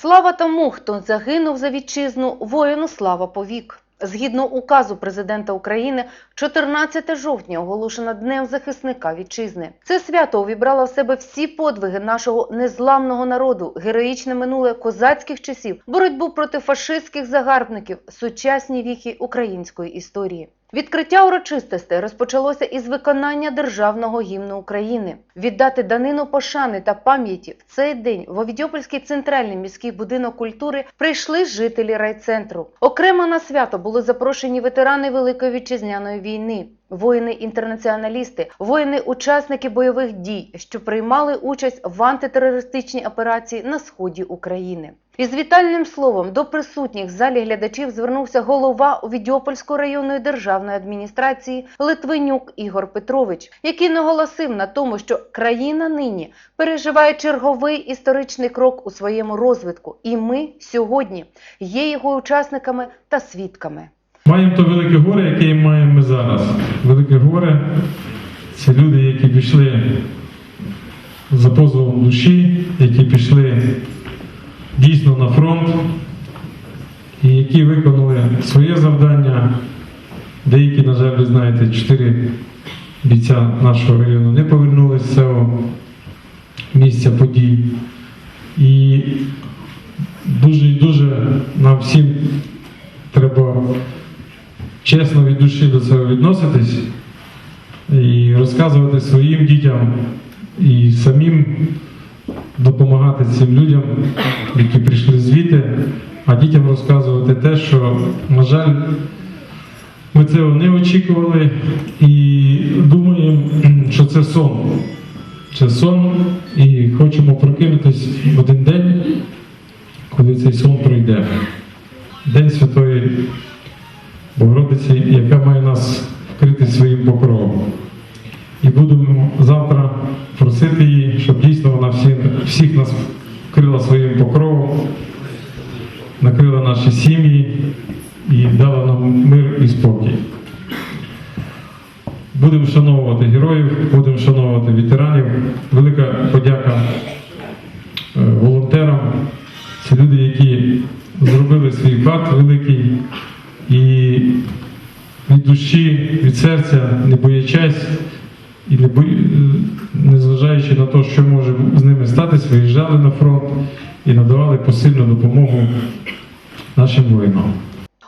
Слава тому, хто загинув за вітчизну, воїну слава повік. Згідно указу президента України, 14 жовтня оголошено Днем захисника вітчизни. Це свято увібрало в себе всі подвиги нашого незламного народу, героїчне минуле козацьких часів, боротьбу проти фашистських загарбників, сучасні віхи української історії. Відкриття урочистостей розпочалося із виконання державного гімну України. Віддати данину пошани та пам'яті в цей день в Овідьопольський центральний міський будинок культури прийшли жителі райцентру. Окремо на свято були запрошені ветерани Великої вітчизняної війни. Воїни-інтернаціоналісти, воїни-учасники бойових дій, що приймали участь в антитерористичній операції на сході України. Із вітальним словом до присутніх в залі глядачів звернувся голова Овідіопольської районної державної адміністрації Литвинюк Ігор Петрович, який наголосив на тому, що країна нині переживає черговий історичний крок у своєму розвитку, і ми сьогодні є його учасниками та свідками. Маємо то велике горе, яке маємо ми зараз. Велике горе це люди, які пішли за позовом душі, які пішли дійсно на фронт, і які виконали своє завдання. Деякі, на жаль, ви знаєте, чотири бійця нашого району не повернулися з цього місця подій. І дуже і дуже нам всім треба чесно від душі до цього відноситись і розказувати своїм дітям і самим допомагати цим людям, які прийшли звідти, а дітям розказувати те, що, на жаль, ми цього не очікували і думаємо, що це сон. Це сон, і хочемо прокинутись в один день, коли цей сон пройде. День Святої Богородиці, яка має нас вкрити своїм покровом. І будемо завтра просити її, щоб дійсно вона всі, всіх нас вкрила своїм покровом, накрила наші сім'ї і дала нам мир і спокій. Будемо вшановувати героїв, будемо вшановувати ветеранів. Велика подяка е, волонтерам. Це люди, які зробили свій вклад великий і від душі, від серця, не боячись і не бо... незважаючи на те, що може з ними статись, виїжджали на фронт і надавали посильну допомогу нашим воїнам.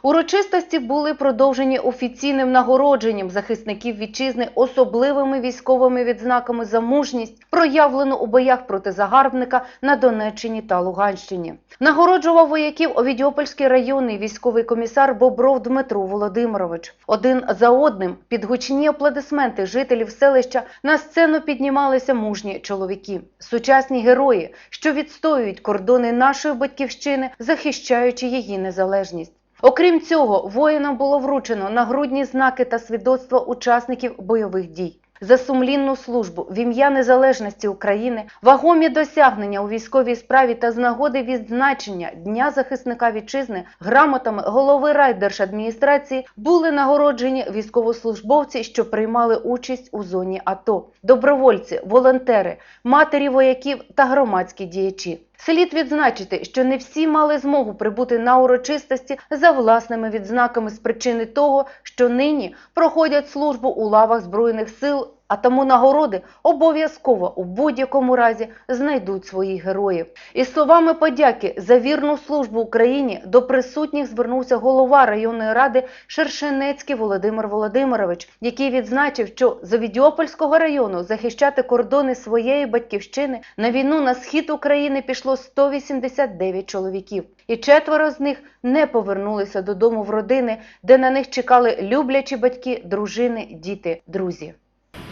Урочистості були продовжені офіційним нагородженням захисників вітчизни особливими військовими відзнаками за мужність, проявлену у боях проти загарбника на Донеччині та Луганщині. Нагороджував вояків Овідіопольський районний військовий комісар Бобров Дмитро Володимирович. Один за одним під гучні аплодисменти жителів селища на сцену піднімалися мужні чоловіки, сучасні герої, що відстоюють кордони нашої батьківщини, захищаючи її незалежність. Окрім цього, воїнам було вручено нагрудні знаки та свідоцтва учасників бойових дій. За сумлінну службу в ім'я незалежності України, вагомі досягнення у військовій справі та з нагоди відзначення Дня захисника вітчизни грамотами голови райдержадміністрації були нагороджені військовослужбовці, що приймали участь у зоні АТО, добровольці, волонтери, матері вояків та громадські діячі. Слід відзначити, що не всі мали змогу прибути на урочистості за власними відзнаками з причини того, що нині проходять службу у лавах Збройних сил, а тому нагороди обов'язково у будь-якому разі знайдуть своїх героїв. Із словами подяки за вірну службу Україні до присутніх звернувся голова районної ради Шершенецький Володимир Володимирович, який відзначив, що з Овідіопольського району захищати кордони своєї батьківщини на війну на схід України пішло 189 чоловіків, і четверо з них не повернулися додому в родини, де на них чекали люблячі батьки, дружини, діти, друзі.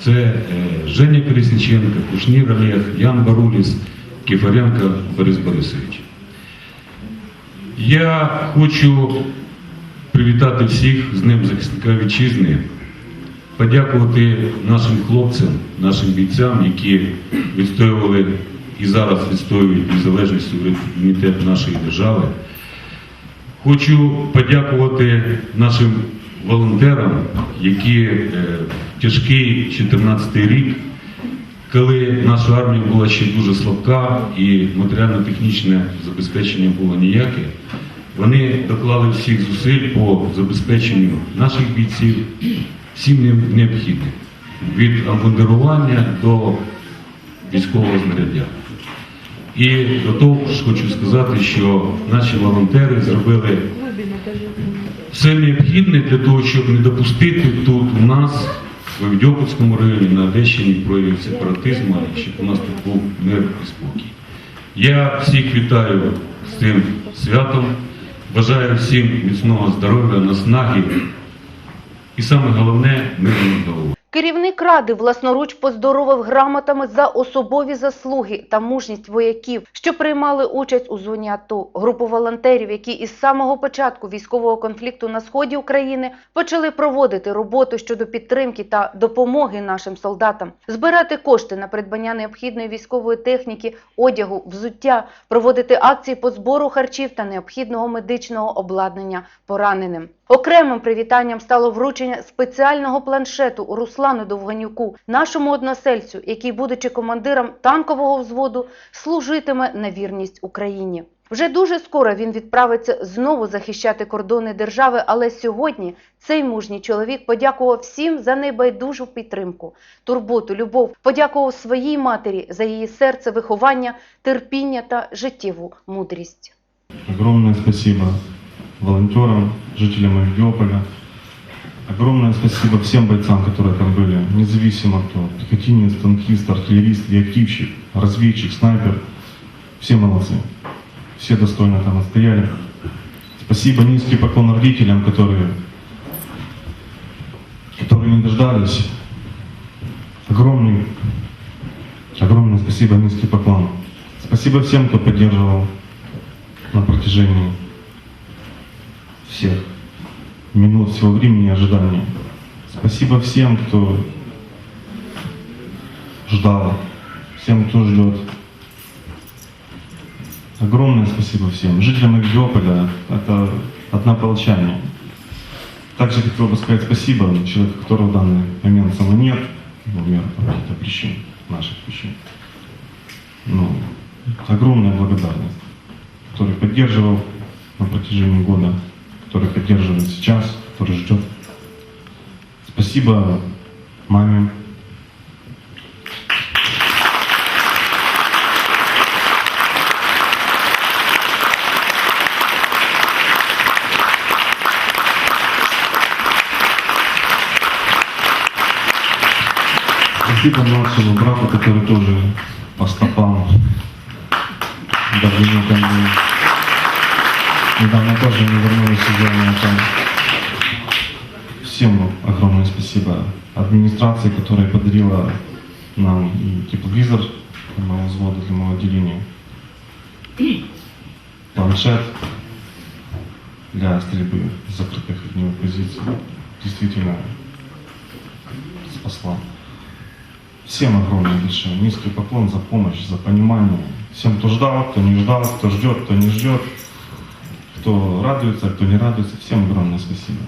Це е, Женя Колісниченко, Кушнір Олег, Ян Баруліс, Кіфаренко Борис Борисович. Я хочу привітати всіх з Днем захисника вітчизни, подякувати нашим хлопцям, нашим бійцям, які відстоювали і зараз відстоюють незалежність суверенітет нашої держави. Хочу подякувати нашим волонтерам, які е, тяжкий 14 рік коли наша армія була ще дуже слабка і матеріально-технічне забезпечення було ніяке, вони доклали всіх зусиль по забезпеченню наших бійців всім необхідним. Від обмундирування до військового знаряддя. І до того ж хочу сказати, що наші волонтери зробили все необхідне для того, щоб не допустити тут у нас, в Авдіопольському районі, на Одещині проявів сепаратизму, щоб у нас тут був мир і спокій. Я всіх вітаю з цим святом, бажаю всім міцного здоров'я, наснаги і саме головне мирної голови. Керівник ради власноруч поздоровив грамотами за особові заслуги та мужність вояків, що приймали участь у зоні АТО. Групу волонтерів, які із самого початку військового конфлікту на сході України почали проводити роботу щодо підтримки та допомоги нашим солдатам, збирати кошти на придбання необхідної військової техніки, одягу, взуття, проводити акції по збору харчів та необхідного медичного обладнання пораненим. Окремим привітанням стало вручення спеціального планшету Руслану Довганюку, нашому односельцю, який, будучи командиром танкового взводу, служитиме на вірність Україні. Вже дуже скоро він відправиться знову захищати кордони держави, але сьогодні цей мужній чоловік подякував всім за небайдужу підтримку, турботу, любов, подякував своїй матері за її серце, виховання, терпіння та життєву мудрість. Огромное спасибо волонтерам, жителям Авдеополя. Огромное спасибо всем бойцам, которые там были, независимо кто, пехотинец, танкист, артиллерист, реактивщик, разведчик, снайпер. Все молодцы. Все достойно там отстояли. Спасибо низкий поклон родителям, которые, которые не дождались. Огромный, огромное спасибо, низкий поклон. Спасибо всем, кто поддерживал на протяжении всех минут всего времени ожидания. Спасибо всем, кто ждал, всем, кто ждет. Огромное спасибо всем. Жителям Авдеополя это однополчане. Также хотел бы сказать спасибо человеку, которого в данный момент мной нет, в меру там каких-то причин, наших причин. Ну, огромная благодарность который поддерживал на протяжении года, который поддерживает сейчас, который ждет. Спасибо маме. Спасибо младшему брату, который тоже по стопам там был. Недавно тоже не вернулись из зоны там. Всем огромное спасибо. Администрации, которая подарила нам и тепловизор для моего взвода, для моего отделения. Планшет для стрельбы с закрытых огневых позиций. Действительно спасла. Всем огромное большое низкий поклон за помощь, за понимание. Всем, кто ждал, кто не ждал, кто ждет, кто не ждет, кто радуется, кто не радуется. Всем огромное спасибо.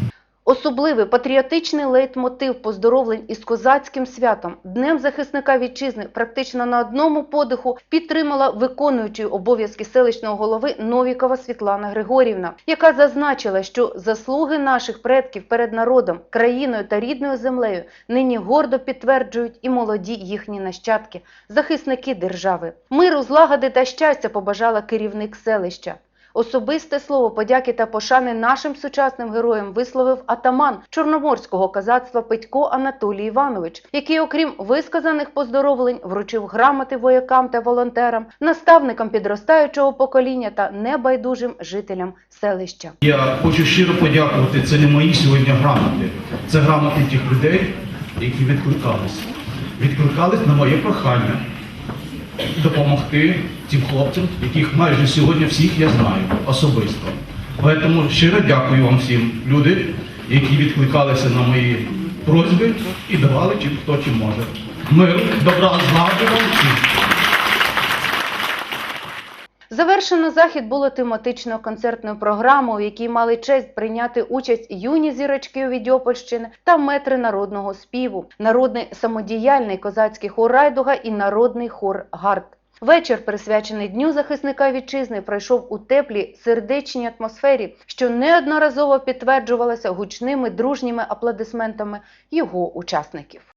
Особливий патріотичний лейтмотив поздоровлень із козацьким святом Днем захисника вітчизни практично на одному подиху підтримала виконуючий обов'язки селищного голови Новікова Світлана Григорівна, яка зазначила, що заслуги наших предків перед народом, країною та рідною землею нині гордо підтверджують і молоді їхні нащадки, захисники держави. Миру, злагоди та щастя побажала керівник селища. Особисте слово подяки та пошани нашим сучасним героям висловив атаман чорноморського казацтва Петько Анатолій Іванович, який, окрім висказаних поздоровлень, вручив грамоти воякам та волонтерам, наставникам підростаючого покоління та небайдужим жителям селища. Я хочу щиро подякувати. Це не мої сьогодні грамоти. Це грамоти тих людей, які відкликались. Відкликались на моє прохання допомогти тим хлопцям, яких майже сьогодні всіх я знаю особисто. Тому щиро дякую вам всім, люди, які відкликалися на мої просьби і давали чим хто чим може. Миру, добра, злагоди вам всім. Завершено захід було тематичною концертною програмою, у якій мали честь прийняти участь юні зірочки Відьопольщини та метри народного співу, народний самодіяльний козацький хор Райдуга і народний хор Гард. Вечір, присвячений Дню захисника вітчизни, пройшов у теплій сердечній атмосфері, що неодноразово підтверджувалося гучними дружніми аплодисментами його учасників.